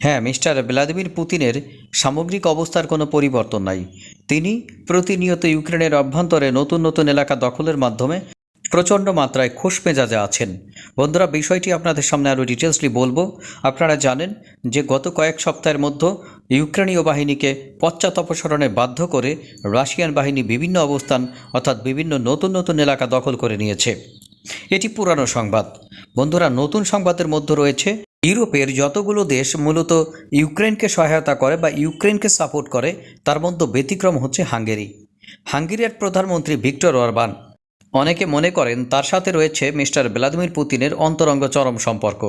হ্যাঁ mister Vladimir পুতিনের সামগ্রিক অবস্থার কোনো পরিবর্তন নাই। তিনি প্রতিনিয়ত ইউক্রেনের অভ্যন্তরে নতুন নতুন এলাকা দখলের মাধ্যমে প্রচণ্ড মাত্রায় খোশ মেজাজে আছেন। বন্ধুরা, বিষয়টি আপনাদের সামনে আরও ডিটেলসলি বলব। আপনারা জানেন যে গত কয়েক সপ্তাহের মধ্যে ইউক্রেনীয় বাহিনীকে পশ্চাৎ অপসারণে বাধ্য করে রাশিয়ান বাহিনী বিভিন্ন অবস্থান, অর্থাৎ বিভিন্ন নতুন নতুন এলাকা দখল করে নিয়েছে। এটি পুরানো সংবাদ। বন্ধুরা, নতুন সংবাদের মধ্যে রয়েছে ইউরোপের যতগুলো দেশ মূলত ইউক্রেনকে সহায়তা করে বা ইউক্রেনকে সাপোর্ট করে, তার মধ্যে ব্যতিক্রম হচ্ছে হাঙ্গেরি। হাঙ্গেরিয়ার প্রধানমন্ত্রী ভিক্টর অরবান অনেকে মনে করেন তার সাথে রয়েছে মিস্টার ভ্লাদিমির পুতিনের অন্তরঙ্গ চরম সম্পর্ক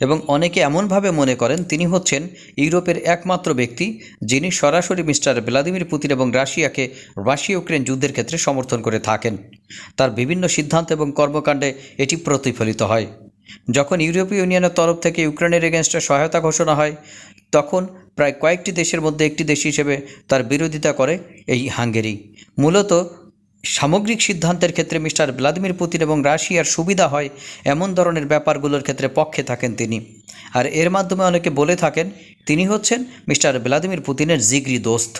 এবং অনেকে এমনভাবে মনে করেন তিনি হচ্ছেন ইউরোপের একমাত্র ব্যক্তি যিনি সরাসরি মিস্টার ভ্লাদিমির পুতিন এবং রাশিয়াকে রাশিয়া ইউক্রেন যুদ্ধের ক্ষেত্রে সমর্থন করে থাকেন। তার বিভিন্ন সিদ্ধান্ত এবং কর্মকাণ্ডে এটি প্রতিফলিত হয়। যখন ইউরোপীয় ইউনিয়নের তরফ থেকে ইউক্রেনের এগেনস্টে সহায়তা ঘোষণা হয়, তখন প্রায় কয়েকটি দেশের মধ্যে একটি দেশ হিসেবে তার বিরোধিতা করে এই হাঙ্গেরি। মূলত সামগ্রিক সিদ্ধান্তের ক্ষেত্রে মিস্টার ভ্লাদিমির পুতিন এবং রাশিয়ার সুবিধা হয় এমন ধরনের ব্যাপারগুলোর ক্ষেত্রে পক্ষে থাকেন তিনি। আর এর মাধ্যমে অনেকে বলে থাকেন, তিনি হচ্ছেন মিস্টার ভ্লাদিমির পুতিনের জিগরি দোস্ত।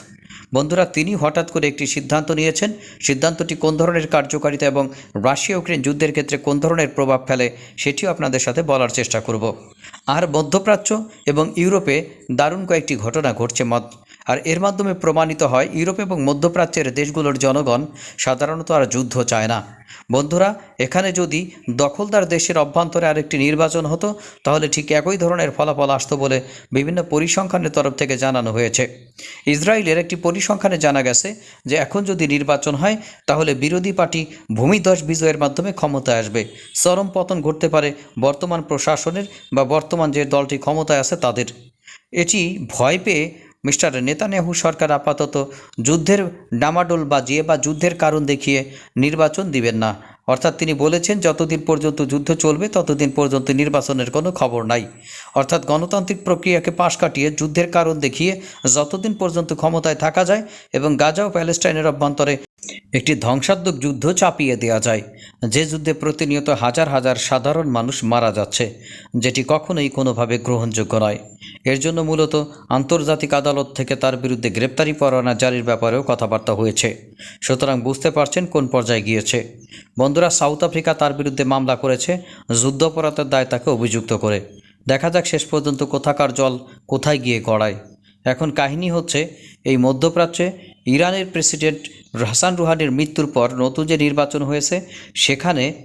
বন্ধুরা, তিনি হঠাৎ করে একটি সিদ্ধান্ত নিয়েছেন। সিদ্ধান্তটি কোন ধরনের কার্যকারিতা এবং রাশিয়া ইউক্রেন যুদ্ধের ক্ষেত্রে কোন ধরনের প্রভাব ফেলে, সেটিও আপনাদের সাথে বলার চেষ্টা করব। আর মধ্যপ্রাচ্য এবং ইউরোপে দারুণ কয়েকটি ঘটনা ঘটছে মত আর এর মাধ্যমে প্রমাণিত হয় ইউরোপ এবং মধ্যপ্রাচ্যের দেশগুলোর জনগণ সাধারণত আর যুদ্ধ চায় না। বন্ধুরা, এখানে যদি দখলদার দেশের অভ্যন্তরে আরেকটি নির্বাচন হতো, তাহলে ঠিক একই ধরনের ফলাফল আসতো বলে বিভিন্ন পরিসংখ্যানের তরফ থেকে জানানো হয়েছে। ইসরায়েলের একটি পরিসংখ্যানে জানা গেছে যে এখন যদি নির্বাচন হয়, তাহলে বিরোধী পার্টি ভূমিধস বিজয়ের মাধ্যমে ক্ষমতায় আসবে। চরম পতন ঘটতে পারে বর্তমান প্রশাসনের বা বর্তমান যে দলটি ক্ষমতায় আছে তাদের। এটি ভয় পেয়ে মিস্টার নেতানেহু সরকার আপাতত যুদ্ধের ডামাডোল বাজিয়ে বা যুদ্ধের কারণ দেখিয়ে নির্বাচন দিবেন না। অর্থাৎ তিনি বলেছেন, যতদিন পর্যন্ত যুদ্ধ চলবে, ততদিন পর্যন্ত নির্বাচনের কোনো খবর নাই। অর্থাৎ গণতান্ত্রিক প্রক্রিয়াকে পাশ কাটিয়ে যুদ্ধের কারণ দেখিয়ে যতদিন পর্যন্ত ক্ষমতায় থাকা যায় এবং গাজা ও প্যালেস্টাইনের অভ্যন্তরে একটি ধ্বংসাত্মক যুদ্ধ চাপিয়ে দেওয়া যায়। যে যুদ্ধে প্রতিনিয়ত হাজার হাজার সাধারণ মানুষ মারা যাচ্ছে, যেটি কখনোই কোনোভাবে গ্রহণযোগ্য নয়। এর জন্য মূলত আন্তর্জাতিক আদালত থেকে তার বিরুদ্ধে গ্রেপ্তারি পরোয়ানা জারির ব্যাপারেও কথাবার্তা হয়েছে। সুতরাং বুঝতে পারছেন কোন পর্যায়ে গিয়েছে। বন্ধুরা, সাউথ আফ্রিকা তার বিরুদ্ধে মামলা করেছে যুদ্ধাপরাধের দায় তাকে অভিযুক্ত করে। দেখা যাক শেষ পর্যন্ত কোথাকার জল কোথায় গিয়ে গড়ায়। এখন কাহিনী হচ্ছে, এই মধ্যপ্রাচ্যে ইরানের প্রেসিডেন্ট হাসান রুহানির মৃত্যুর পর নতুন যে নির্বাচন হয়েছে, সেখানে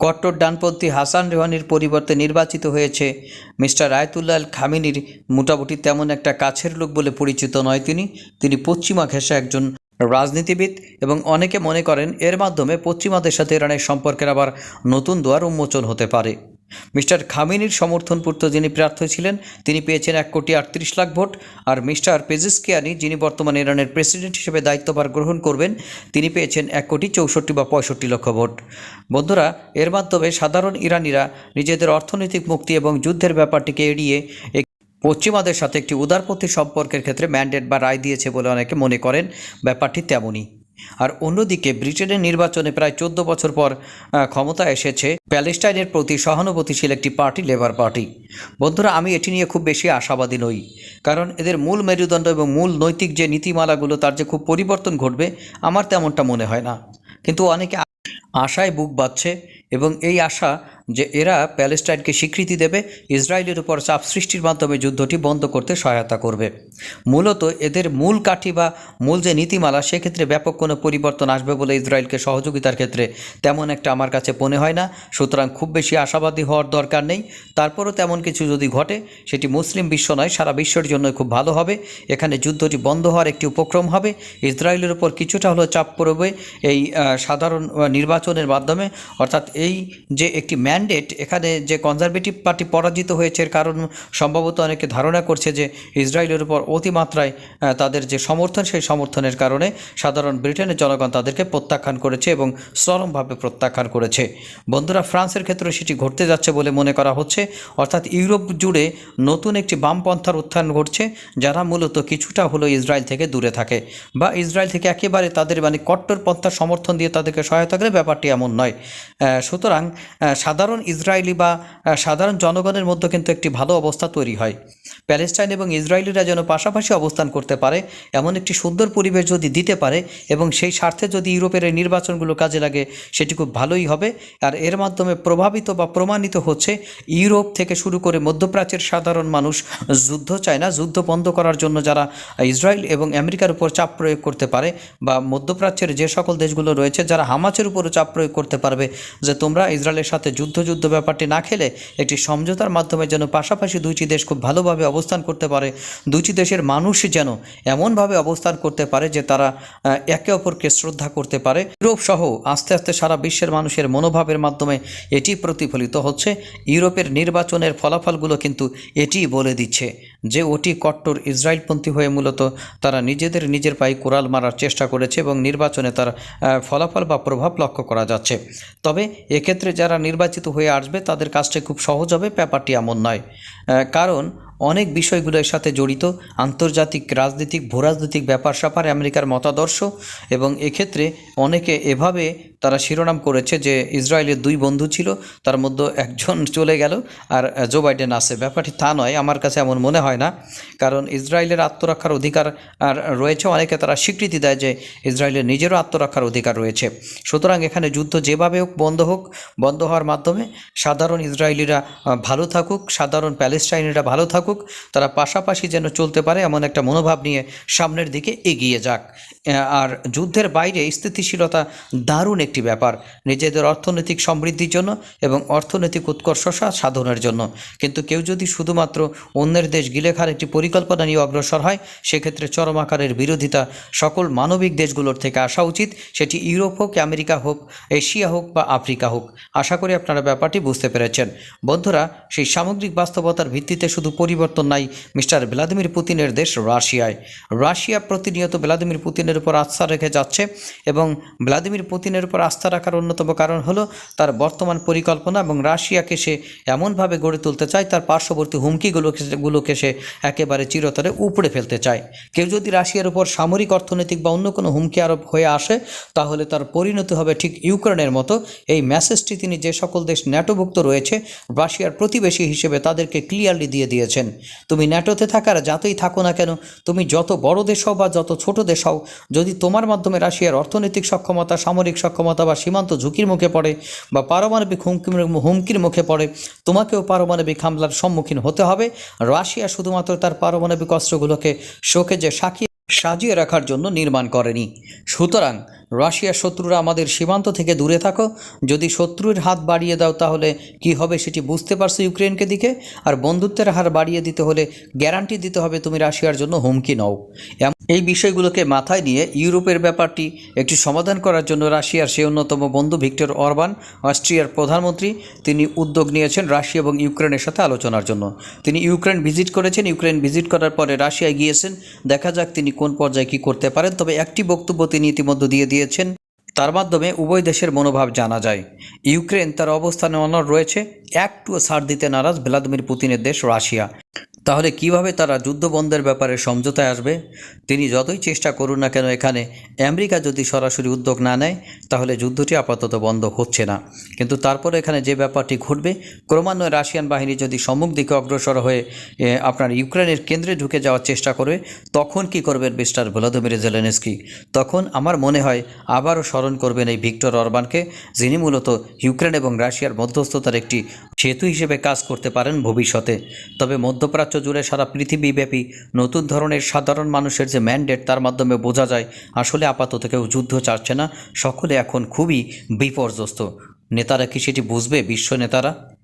কট্টর ডানপন্থী হাসান রুহানির পরিবর্তে নির্বাচিত হয়েছে। মিস্টার আয়তুল্লাহ খামিনির মোটামুটি তেমন একটা কাছের লোক বলে পরিচিত নয় তিনি। তিনি পশ্চিমা ঘেঁষা একজন রাজনীতিবিদ এবং অনেকে মনে করেন এর মাধ্যমে পশ্চিমাদের সাথে ইরানের সম্পর্কের আবার নতুন দ্বার উন্মোচন হতে পারে। মিস্টার খামিনির সমর্থনপূর্ত যিনি প্রার্থী ছিলেন, তিনি পেয়েছেন এক কোটি আটত্রিশ লাখ ভোট। আর মিস্টার পেজিসকিয়ানি, যিনি বর্তমানে ইরানের প্রেসিডেন্ট হিসেবে দায়িত্বভার গ্রহণ করবেন, তিনি পেয়েছেন এক কোটি চৌষট্টি বা পঁয়ষট্টি লক্ষ ভোট। বন্ধুরা, এর মাধ্যমে সাধারণ ইরানিরা নিজেদের অর্থনৈতিক মুক্তি এবং যুদ্ধের ব্যাপারটিকে এড়িয়ে পশ্চিমাদের সাথে একটি উদারপন্থী সম্পর্কের ক্ষেত্রে ম্যান্ডেট বা রায় দিয়েছে বলে অনেকে মনে করেন। ব্যাপারটি তেমনই। আর অন্যদিকে ব্রিটেনের নির্বাচনে প্রায় চোদ্দ বছর পর ক্ষমতা এসেছে প্যালেস্টাইনের প্রতি সহানুভূতিশীল একটি পার্টি, লেবার পার্টি। বন্ধুরা, আমি এটি নিয়ে খুব বেশি আশাবাদী নই, কারণ এদের মূল মেরুদণ্ড এবং মূল নৈতিক যে নীতিমালাগুলো, তার যে খুব পরিবর্তন ঘটবে, আমার তেমনটা মনে হয় না। কিন্তু অনেকে আশায় বুক বাঁধছে এবং এই আশা যে এরা প্যালেস্টাইনকে স্বীকৃতি দেবে, ইসরায়েলের উপর চাপ সৃষ্টির মাধ্যমে যুদ্ধটি বন্ধ করতে সহায়তা করবে। মূলত এদের মূল কাঠি বা মূল যে নীতিমালা, সেক্ষেত্রে ব্যাপক কোনো পরিবর্তন আসবে বলে ইসরায়েলকে সহযোগিতার ক্ষেত্রে তেমন একটা আমার কাছে মনে হয় না। সুতরাং খুব বেশি আশাবাদী হওয়ার দরকার নেই। তারপরও তেমন কিছু যদি ঘটে, সেটি মুসলিম বিশ্ব নয়, সারা বিশ্বের জন্য খুব ভালো হবে। এখানে যুদ্ধটি বন্ধ হওয়ার একটি উপক্রম হবে। ইসরায়েলের উপর কিছুটা হলেও চাপ পড়বে এই সাধারণ নির্বাচনের মাধ্যমে। অর্থাৎ এই যে একটি ম্যান্ডেট এখানে যে কনজারভেটিভ পার্টি পরাজিত হয়েছে, এর কারণ সম্ভবত অনেকে ধারণা করছে যে ইসরায়েলের উপর অতিমাত্রায় তাদের যে সমর্থন, সেই সমর্থনের কারণে সাধারণ ব্রিটেনের জনগণ তাদেরকে প্রত্যাখ্যান করেছে এবং চরমভাবে প্রত্যাখ্যান করেছে। বন্ধুরা, ফ্রান্সের ক্ষেত্রে সেটি ঘটতে যাচ্ছে বলে মনে করা হচ্ছে। অর্থাৎ ইউরোপ জুড়ে নতুন একটি বামপন্থার উত্থান ঘটছে, যারা মূলত কিছুটা হলো ইসরায়েল থেকে দূরে থাকে বা ইসরায়েল থেকে একেবারে তাদের মানে কট্টরপন্থার সমর্থন দিয়ে তাদেরকে সহায়তা করে। ব্যাপারটি এমন নয়। সুতরাং সাধারণ ইসরায়েলি বা সাধারণ জনগণের মধ্যে কিন্তু একটি ভালো অবস্থা তৈরি হয়। প্যালেস্টাইন এবং ইসরায়েলিরা যেন পাশাপাশি অবস্থান করতে পারে, এমন একটি সুন্দর পরিবেশ যদি দিতে পারে এবং সেই স্বার্থে যদি ইউরোপের এই নির্বাচনগুলো কাজে লাগে, সেটি খুব ভালোই হবে। আর এর মাধ্যমে প্রভাবিত বা প্রমাণিত হচ্ছে, ইউরোপ থেকে শুরু করে মধ্যপ্রাচ্যের সাধারণ মানুষ যুদ্ধ চায় না। যুদ্ধ বন্ধ করার জন্য যারা ইসরায়েল এবং আমেরিকার উপর চাপ প্রয়োগ করতে পারে বা মধ্যপ্রাচ্যের যে সকল দেশগুলো রয়েছে, যারা হামাচের উপরও চাপ প্রয়োগ করতে পারবে, যে তোমরা ইসরায়েলের সাথে যুদ্ধ যুদ্ধ ব্যাপারটি না খেলে একটি সমঝোতার মাধ্যমে যেন পাশাপাশি দুইটি দেশ খুব ভালোভাবে অবস্থান করতে পারে, দুইটি দেশের মানুষ যেন এমনভাবে অবস্থান করতে পারে যে তারা একে অপরকে শ্রদ্ধা করতে পারে। ইউরোপ সহ আস্তে আস্তে সারা বিশ্বের মানুষের মনোভাবের মাধ্যমে এটি প্রতিফলিত হচ্ছে। ইউরোপের নির্বাচনের ফলাফলগুলো কিন্তু এটিই বলে দিচ্ছে। যে ওটি কট্টর ইসরায়েলপন্থী হয়ে মূলত তারা নিজেদের নিজের পায়ে কোরাল মারার চেষ্টা করেছে এবং নির্বাচনে তার ফলাফল বা প্রভাব লক্ষ্য করা যাচ্ছে। তবে এক্ষেত্রে যারা নির্বাচিত হয়ে আসবে তাদের কাজটা খুব সহজ হবে, ব্যাপারটি এমন নয়। কারণ অনেক বিষয়গুলোর সাথে জড়িত, আন্তর্জাতিক রাজনৈতিক, ভূরাজনৈতিক ব্যাপার স্যাপার, আমেরিকার মতাদর্শ এবং এক্ষেত্রে অনেকে এভাবে তারা শিরোনাম করেছে যে ইসরায়েলের দুই বন্ধু ছিল, তার মধ্যে একজন চলে গেল আর জো বাইডেন আছে। ব্যাপারটি তা নয়, আমার কাছে এমন মনে হয় না। কারণ ইসরায়েলের আত্মরক্ষার অধিকার আর রয়েছে, অনেকে তারা স্বীকৃতি দেয় যে ইসরায়েলের নিজেরও আত্মরক্ষার অধিকার রয়েছে। সুতরাং এখানে যুদ্ধ যেভাবে হোক, বন্ধ হোক, বন্ধ হওয়ার মাধ্যমে সাধারণ ইসরায়েলিরা ভালো থাকুক, সাধারণ প্যালেস্টাইনিরা ভালো থাকুক তারা পাশাপাশি যেন চলতে পারে এমন একটা মনোভাব নিয়ে সামনের দিকে এগিয়ে যাক। আর যুদ্ধের বাইরে স্থিতিশীলতা দারুণ একটি ব্যাপার, নিজেদের অর্থনৈতিক সমৃদ্ধির জন্য এবং অর্থনৈতিক উৎকর্ষতা সাধনের জন্য। কিন্তু কেউ যদি শুধুমাত্র অন্যের দেশ গিলে খার একটি পরিকল্পনা নিয়ে অগ্রসর হয়, সেক্ষেত্রে চরম আকারের বিরোধিতা সকল মানবিক দেশগুলোর থেকে আসা উচিত, সেটি ইউরোপ হোক, আমেরিকা হোক, এশিয়া হোক বা আফ্রিকা হোক। আশা করি আপনারা ব্যাপারটি বুঝতে পেরেছেন। বন্ধুরা, সেই সামগ্রিক বাস্তবতার ভিত্তিতে শুধু পরিবর্তন নাই। মিস্টার ভ্লাদিমির পুতিনের দেশ রাশিয়ায়। রাশিয়া প্রতিনিয়ত ভ্লাদিমির পুতিনের উপর আস্থা রেখে যাচ্ছে এবং ভ্লাদিমির পুতিনের উপর আস্থা রাখার অন্যতম কারণ হলো তার বর্তমান পরিকল্পনা এবং রাশিয়াকে সে এমনভাবে গড়ে তুলতে চায়, তার পার্শ্ববর্তী হুমকিগুলোকে গুলোকে সে একেবারে চিরতরে উপড়ে ফেলতে চায়। কেউ যদি রাশিয়ার উপর সামরিক, অর্থনৈতিক বা অন্য কোনো হুমকি আরোপ হয়ে আসে, তাহলে তার পরিণতি হবে ঠিক ইউক্রেনের মতো। এই মেসেজটি তিনি যে সকল দেশ ন্যাটোভুক্ত রয়েছে, রাশিয়ার প্রতিবেশী হিসেবে তাদেরকে ক্লিয়ারলি দিয়ে দিয়েছেন তুমি ন্যাটোতে থাকার যাতেই থাকো না কেন? তুমি যত বড় দেশ হও বা যত ছোট দেশ হও যদি তোমার মাধ্যমে রাশিয়ার অর্থনৈতিক সক্ষমতা, সামরিক সক্ষমতা বা সীমান্ত ঝুঁকির মুখে পড়ে বা পারমাণবিক হুমকি হুমকির মুখে পড়ে, তোমাকেও পারমাণবিক হামলার সম্মুখীন হতে হবে। রাশিয়া শুধুমাত্র তার পারমাণবিক অস্ত্রগুলোকে শোকে যে সাকিয়ে সাজিয়ে রাখার জন্য নির্মাণ করেনি। সুতরাং রাশিয়ার শত্রুরা আমাদের সীমান্ত থেকে দূরে থাকো। যদি শত্রুর হাত বাড়িয়ে দাও তাহলে কি হবে সেটি বুঝতে পারছ ইউক্রেনকে দিকে? আর বন্ধুত্বের হার বাড়িয়ে দিতে হলে গ্যারান্টি দিতে হবে তুমি রাশিয়ার জন্য হুমকি নও। এই বিষয়গুলোকে মাথায় নিয়ে ইউরোপের ব্যাপারটি একটি সমাধান করার জন্য রাশিয়ার সেই অন্যতম বন্ধু ভিক্টর অরবান, অস্ট্রিয়ার প্রধানমন্ত্রী, তিনি উদ্যোগ নিয়েছেন রাশিয়া এবং ইউক্রেনের সাথে আলোচনার জন্য। তিনি ইউক্রেন ভিজিট করেছেন, ইউক্রেন ভিজিট করার পরে রাশিয়ায় গিয়েছেন। দেখা যাক তিনি কোন পর্যায়ে কী করতে পারেন, তবে একটি বক্তব্য তিনি ইতিমধ্যে দিয়ে দিয়েছেন, তার মাধ্যমে উভয় দেশের মনোভাব জানা যায়। ইউক্রেন তার অবস্থানে অনর রয়েছে একটুও ছাড় দিতে নারাজ ভ্লাদিমির পুতিনের দেশ রাশিয়া। তাহলে কীভাবে তারা যুদ্ধবন্ধের ব্যাপারে সমঝোতায় আসবে? তিনি যতই চেষ্টা করুন না কেন এখানে আমেরিকা যদি সরাসরি উদ্যোগ না নেয়, তাহলে যুদ্ধটি আপাতত বন্ধ হচ্ছে না। কিন্তু তারপরে এখানে যে ব্যাপারটি ঘটবে, ক্রমান্বয়ে রাশিয়ান বাহিনী যদি সম্মুখ দিকে অগ্রসর হয়ে আপনার ইউক্রেনের কেন্দ্রে ঢুকে যাওয়ার চেষ্টা করবে, তখন কি করবেন মিস্টার ভ্লাদিমির জেলেনস্কি? তখন আমার মনে হয় আবারও স্মরণ করবেন এই ভিক্টর অরবানকে, যিনি মূলত ইউক্রেন এবং রাশিয়ার মধ্যস্থতার একটি সেতু হিসেবে কাজ করতে পারেন ভবিষ্যতে। তবে মধ্যপ্রাচ্য জুড়ে সারা পৃথিবীব্যাপী নতুন ধরনের সাধারণ মানুষের যে ম্যান্ডেট তার মাধ্যমে বোঝা যায়, আসলে আপাতত কেউ যুদ্ধ চাচ্ছে না। সকলে এখন খুবই বিপর্যস্ত। নেতারা কি সেটি বুঝবে? বিশ্ব নেতারা?